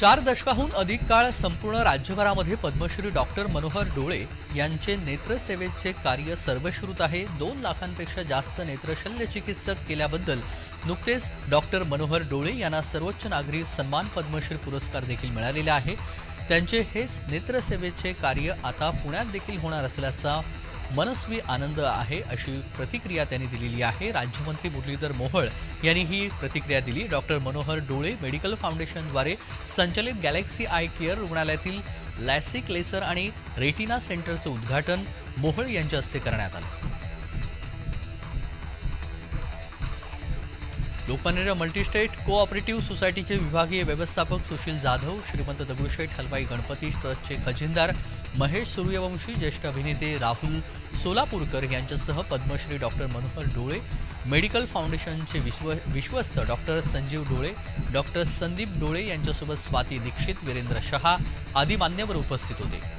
चार दशकाहून अधिक काळ संपूर्ण राज्यभरामध्ये पद्मश्री डॉक्टर मनोहर डोळे यांचे नेत्रसेवेचे कार्य सर्वश्रुत आहे. दोन लाखांपेक्षा जास्त नेत्रशल्य चिकित्सक केल्याबद्दल नुकतेच डॉक्टर मनोहर डोळे यांना सर्वोच्च नागरी सन्मान पद्मश्री पुरस्कार देखील मिळालेला आहे. त्यांचे हेच नेत्रसेवेचे कार्य आता पुण्यात देखील होणार असल्याचा मनस्वी आनंद आहे अशी प्रतिक्रिया त्यांनी दिलेली आहे. राज्यमंत्री मुरलीधर मोहोळ यांनी ही प्रतिक्रिया दिली. डॉक्टर मनोहर डोळे मेडिकल फाउंडेशनद्वारे संचलित गॅलेक्सी आय केअर रुग्णालयातील लॅसिक लेसर आणि रेटिना सेंटरचं उद्घाटन मोहोळ यांच्या हस्ते करण्यात आलं. लोकमान्य मल्टीस्टेट कोऑपरेटिव्ह सोसायटीचे विभागीय व्यवस्थापक सुशील जाधव श्रीमंत दगडूशेठ हलवाई गणपती ट्रस्टचे खजिनदार महेश सूर्यवंशी ज्येष्ठ अभिनेते राहुल सोलापूरकर यांच्यासह पद्मश्री डॉक्टर मनोहर डोळे मेडिकल फाउंडेशनचे विश्व विश्वस्त डॉक्टर संजीव डोळे डॉक्टर संदीप डोळे यांच्यासोबत स्वाती दीक्षित वीरेंद्र शहा आदी मान्यवर उपस्थित होते.